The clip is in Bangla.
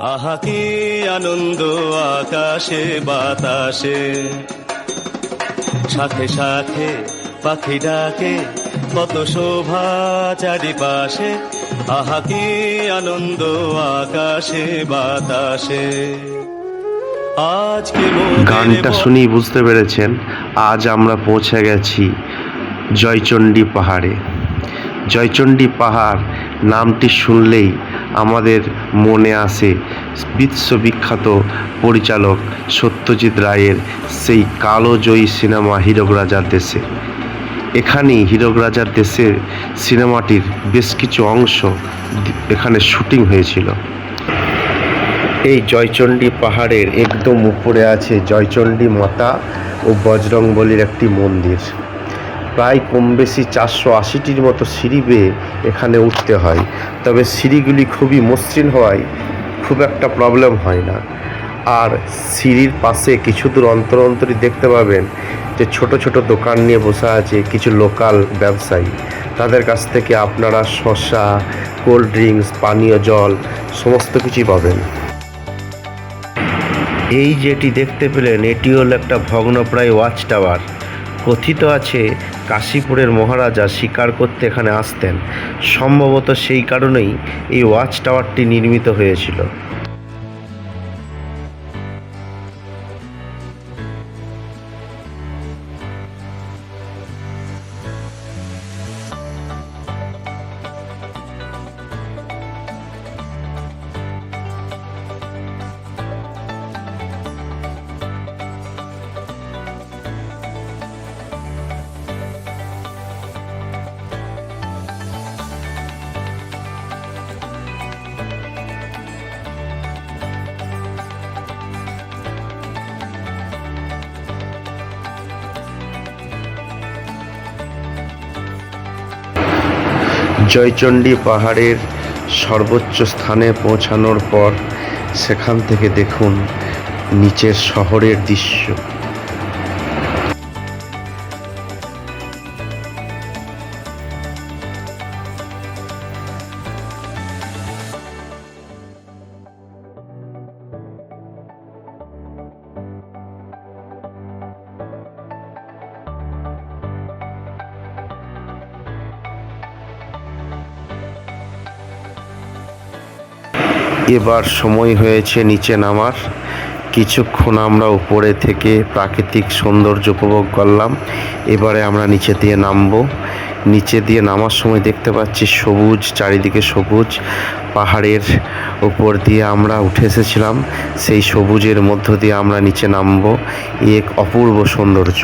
আহা, কি আনন্দ আকাশে, বাতাসে। সাথে সাথে পাখি ডাকে, কত শোভা চারিপাশে। আহা, কি আনন্দ আকাশে, বাতাসে। আজকে মোদের গানটা শুনেই বুঝতে পেরেছেন, আজ আমরা পৌঁছে গেছি জয়চণ্ডী পাহাড়ে। জয়চণ্ডী পাহাড় নামটি শুনলেই আমাদের মনে আসে বিশ্ববিখ্যাত পরিচালক সত্যজিৎ রায়ের সেই কালো জয়ী সিনেমা হীরক রাজার দেশে। এখানেই হীরক রাজার দেশে সিনেমাটির বেশ কিছু অংশ এখানে শুটিং হয়েছিল। এই জয়চণ্ডী পাহাড়ের একদম উপরে আছে জয়চণ্ডী মাতা ও বজরংবলির একটি মন্দির। প্রায় কম বেশি চারশো আশিটির মতো সিঁড়ি বেয়ে এখানে উঠতে হয়। তবে সিঁড়িগুলি খুবই মসৃণ হওয়ায় খুব একটা প্রবলেম হয় না। আর সিঁড়ির পাশে কিছু দূর অন্তর অন্তরই দেখতে পাবেন যে ছোট ছোট দোকান নিয়ে বসে আছে কিছু লোকাল ব্যবসায়ী। তাদের কাছ থেকে আপনারা শসা কোল্ড ড্রিঙ্কস পানীয় জল সমস্ত কিছুই পাবেন। এই যেটি দেখতে পেলেন এটি হলো একটা ভগ্নপ্রায় ওয়াচ টাওয়ার কথিত আছে, কাশীপুরের মহারাজা শিকার করতে এখানে আসতেন। সম্ভবত সেই কারণেই এই ওয়াচ টাওয়ারটি নির্মিত হয়েছিল। জয়চণ্ডী পাহাড়ের সর্বোচ্চ স্থানে পৌঁছানোর পর সেখান থেকে দেখুন নিচের শহরের দৃশ্য। এবার সময় হয়েছে নিচে নামার। কিছুক্ষণ আমরা উপরে থেকে প্রাকৃতিক সৌন্দর্য উপভোগ করলাম। এবারে আমরা নিচে দিয়ে নামবো। নিচে দিয়ে নামার সময় দেখতে পাচ্ছি সবুজ, চারিদিকে সবুজ। পাহাড়ের উপর দিয়ে আমরা উঠে এসেছিলাম। সেই সবুজের মধ্য দিয়ে আমরা নিচে নামবো। এক অপূর্ব সৌন্দর্য।